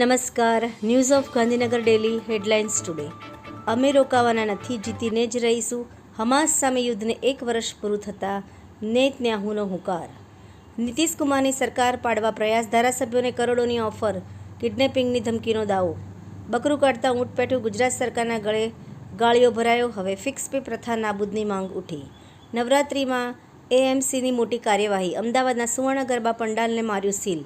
નમસ્કાર news of Gandhinagar daily headlines today અમે રોકાવાના નથી, જીતીને જ રહીશું. હમાસ સામે યુદ્ધને એક વર્ષ પૂરું થતાં નેતન્યાહુનો હુંકાર. નીતિશ કુમારની સરકાર પાડવા પ્રયાસ ધારાસભ્યોને કરોડોની ઓફર, કિડનેપિંગની ધમકીનો દાવો. બકરું કાઢતા ઊંટ પેઠું ગુજરાત સરકારના ગળે ગાળીઓ ભરાયો, હવે ફિક્સ પે પ્રથા નાબૂદની માંગ ઉઠી. નવરાત્રિમાં એએમસીની મોટી કાર્યવાહી, અમદાવાદના સુવર્ણ ગરબા પંડાલને માર્યું સીલ.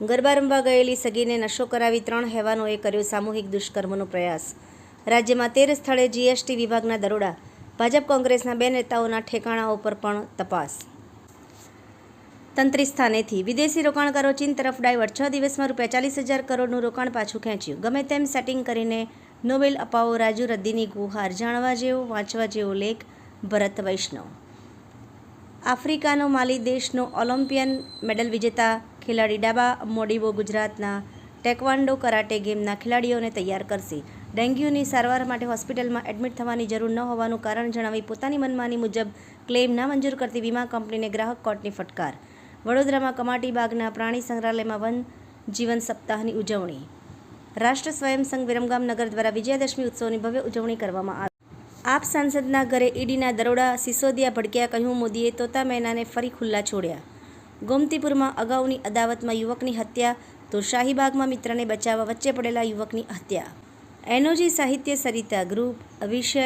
ગરબા રમવા ગયેલી સગીને નશો કરાવી ત્રણ હેવાનોએ કર્યો સામૂહિક દુષ્કર્મનો પ્રયાસ. રાજ્યમાં તેર સ્થળે જીએસટી વિભાગના દરોડા, ભાજપ કોંગ્રેસના બે નેતાઓના ઠેકાણાઓ પર પણ તપાસ. તંત્રી સ્થાનેથી વિદેશી રોકાણકારો ચીન તરફ ડાયવર્ટ, છ દિવસમાં રૂપિયા ચાલીસ હજાર કરોડનું રોકાણ પાછું ખેંચ્યું. ગમે તેમ સેટિંગ કરીને નોબેલ અપાવો રાજુ રદ્દીની ગુહાર, જાણવા જેવો, વાંચવા જેવો લેખ, ભરત વૈષ્ણવ. આફ્રિકાનો માલી દેશનો ઓલિમ્પિયન મેડલ વિજેતા ખેલાડી ડાબા મોડીબો ગુજરાતના ટેકવાન્ડો કરાટે ગેમના ખેલાડીઓને તૈયાર કરશે. ડેન્ગ્યુની સારવાર માટે હોસ્પિટલમાં એડમિટ થવાની જરૂર ન હોવાનું કારણ જણાવી પોતાની મનમાની મુજબ ક્લેમ નામંજૂર કરતી વીમા કંપનીને ગ્રાહક કોર્ટની ફટકાર. વડોદરામાં કમાટી બાગના પ્રાણી સંગ્રહાલયમાં વન જીવન સપ્તાહની ઉજવણી. રાષ્ટ્ર સ્વયંસંઘ વિરમગામ નગર દ્વારા વિજયાદશમી ઉત્સવની ભવ્ય ઉજવણી કરવામાં આવી. આપ સાંસદના ઘરે ઈડીના દરોડા સિસોદિયા ભડક્યા કહ્યું, મોદીએ તોતા મૈનાને ફરી ખુલ્લા છોડ્યા. ગોમતીપુરમાં અગાઉની અદાવતમાં યુવકની હત્યા, તો શાહીબાગમાં મિત્રને બચાવવા વચ્ચે પડેલા યુવકની હત્યા. એનોજી સાહિત્ય સરિતા ગ્રુપ વિષય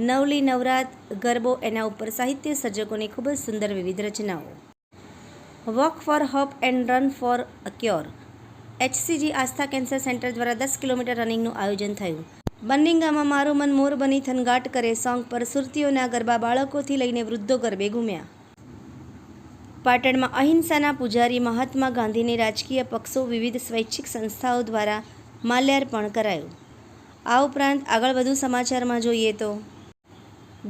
નવલી નવરાત, ગરબો એના ઉપર સાહિત્ય સર્જકોની ખૂબ જ સુંદર વિવિધ રચનાઓ. Walk for hope and run for a cure. HCG Aastha cancer centre દ્વારા દસ કિલોમીટર રનિંગનું આયોજન થયું. બન્નિંગામાં મારું મન મોર બની થનગાટ કરે સોંગ પર સુરતીઓના ગરબા બાળકોથી લઈને વૃદ્ધો ગરબે ઘૂમ્યા. પાટણમાં અહિંસાના પૂજારી મહાત્મા ગાંધીની રાજકીય પક્ષો વિવિધ સ્વૈચ્છિક સંસ્થાઓ દ્વારા માલ્યાર્પણ કરાયું. આ ઉપરાંત આગળ વધુ સમાચારમાં જોઈએ તો,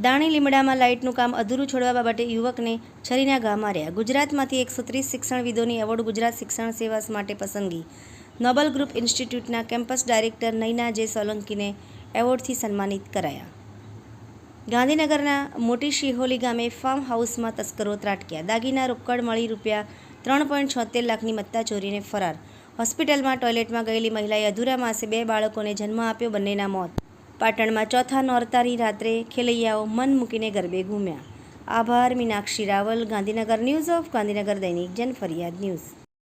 દાણી લીમડામાં લાઇટનું કામ અધૂરું છોડવા બાબતે યુવકને છરીના ઘા માર્યા. ગુજરાતમાંથી એકસો ત્રીસ શિક્ષણવિદોની એવોર્ડ ગુજરાત શિક્ષણ સેવા માટે પસંદગી. નોબલ ગ્રુપ ઇન્સ્ટિટ્યૂટના કેમ્પસ ડાયરેક્ટર નૈના જે સોલંકીને એવોર્ડથી સન્માનિત કરાયા. ગાંધીનગરના મોટી શિહોલી ગામે ફાર્મ હાઉસમાં તસ્કરો ત્રાટક્યા. દાગીના રોકડ મળી રૂપિયા ત્રણ પોઈન્ટ છોતેર લાખની મત્તા ચોરીને ફરાર. હોસ્પિટલમાં ટોયલેટમાં ગયેલી મહિલાએ અધૂરા માસે બે બાળકોને જન્મ આપ્યો બંનેના મોત. પાટણમાં ચોથા નોરતાની રાત્રે ખેલૈયાઓ મન મૂકીને ગરબે ઘૂમ્યા. આભાર, મીનાક્ષી રાવલ, ગાંધીનગર ન્યૂઝ ઓફ ગાંધીનગર દૈનિક જન ફરિયાદ ન્યૂઝ.